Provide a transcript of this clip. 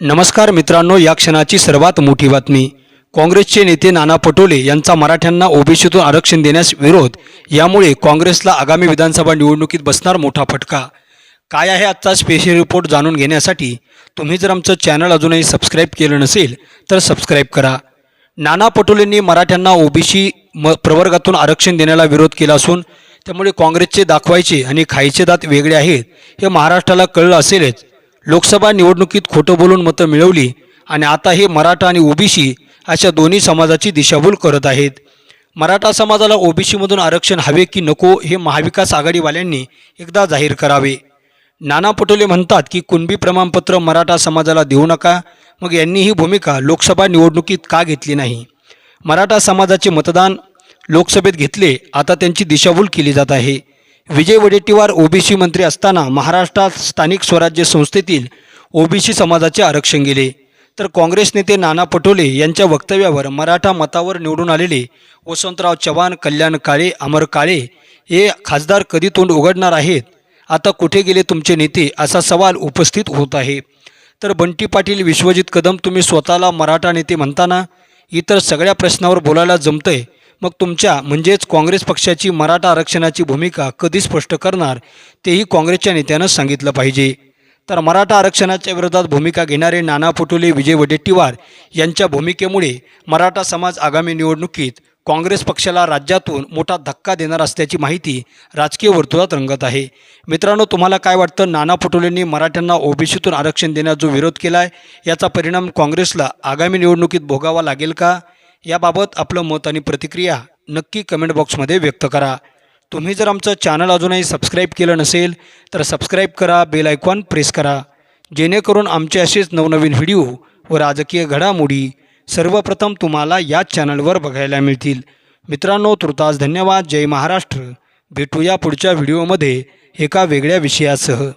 नमस्कार मित्रांनो या क्षणाची सर्वात मोठी बातमी. काँग्रेसचे नेते नाना पटोले यांचा मराठ्यांना ओबीसीतून आरक्षण देण्यास विरोध यामुळे काँग्रेसला आगामी विधानसभा निवडणुकीत बसणार मोठा फटका. काय आहे आजचा स्पेशल रिपोर्ट जाणून घेण्यासाठी तुम्ही जर आमचं चॅनल अजूनही सबस्क्राईब केलं नसेल तर सबस्क्राईब करा. नाना पटोलेंनी मराठ्यांना ओबीसी म प्रवर्गातून आरक्षण देण्याला विरोध केला असून त्यामुळे काँग्रेसचे दाखवायचे आणि खायचे दात वेगळे आहेत हे महाराष्ट्राला कळलं असेलच. लोकसभा निवडणुकीत खोटं बोलून मतं मिळवली आणि आता हे मराठा आणि ओबीसी अशा दोन्ही समाजाची दिशाभूल करत आहेत. मराठा समाजाला ओबीसीमधून आरक्षण हवे की नको हे महाविकास आघाडीवाल्यांनी एकदा जाहीर करावे. नाना पटोले म्हणतात की कुणबी प्रमाणपत्र मराठा समाजाला देऊ नका मग यांनी ही भूमिका लोकसभा निवडणुकीत का घेतली नाही? मराठा समाजाचे मतदान लोकसभेत घेतले आता त्यांची दिशाभूल केली जात आहे. विजय वडेट्टीवार ओबीसी मंत्री असताना महाराष्ट्रात स्थानिक स्वराज्य संस्थेतील ओबीसी समाजाचे आरक्षण गेले. तर काँग्रेस नेते नाना पटोले यांच्या वक्तव्यावर मराठा मतावर निवडून आलेले वसंतराव चव्हाण कल्याण काळे अमर काळे हे खासदार कधी तोंड उघडणार आहेत? आता कुठे गेले तुमचे नेते? असा सवाल उपस्थित होत आहे. तर बंटी पाटील विश्वजित कदम तुम्ही स्वतःला मराठा नेते म्हणताना इतर सगळ्या प्रश्नावर बोलायला जमतंय. मग तुमच्या म्हणजेच काँग्रेस पक्षाची मराठा आरक्षणाची भूमिका कधी स्पष्ट करणार तेही काँग्रेसच्या नेत्यानं सांगितलं पाहिजे. तर मराठा आरक्षणाच्या विरोधात भूमिका घेणारे नाना पटोले विजय वडेट्टीवार यांच्या भूमिकेमुळे मराठा समाज आगामी निवडणुकीत काँग्रेस पक्षाला राज्यातून मोठा धक्का देणार असल्याची माहिती राजकीय वर्तुळात रंगत आहे. मित्रांनो तुम्हाला काय वाटतं? नाना पटोलेंनी मराठ्यांना ओबीसीतून आरक्षण देण्यास जो विरोध केला आहे याचा परिणाम काँग्रेसला आगामी निवडणुकीत भोगावा लागेल का? याबाबत आपलं मत आणि प्रतिक्रिया नक्की कमेंट बॉक्समध्ये व्यक्त करा. तुम्ही जर आमचं चॅनल अजूनही सबस्क्राईब केलं नसेल तर सबस्क्राईब करा बेल आयकॉन प्रेस करा. जेणेकरून आमचे असेच नवनवीन व्हिडिओ व राजकीय घडामोडी सर्वप्रथम तुम्हाला याच चॅनलवर बघायला मिळतील. मित्रांनो तुर्तास धन्यवाद. जय महाराष्ट्र. भेटूया पुढच्या व्हिडिओमध्ये एका वेगळ्या विषयासह.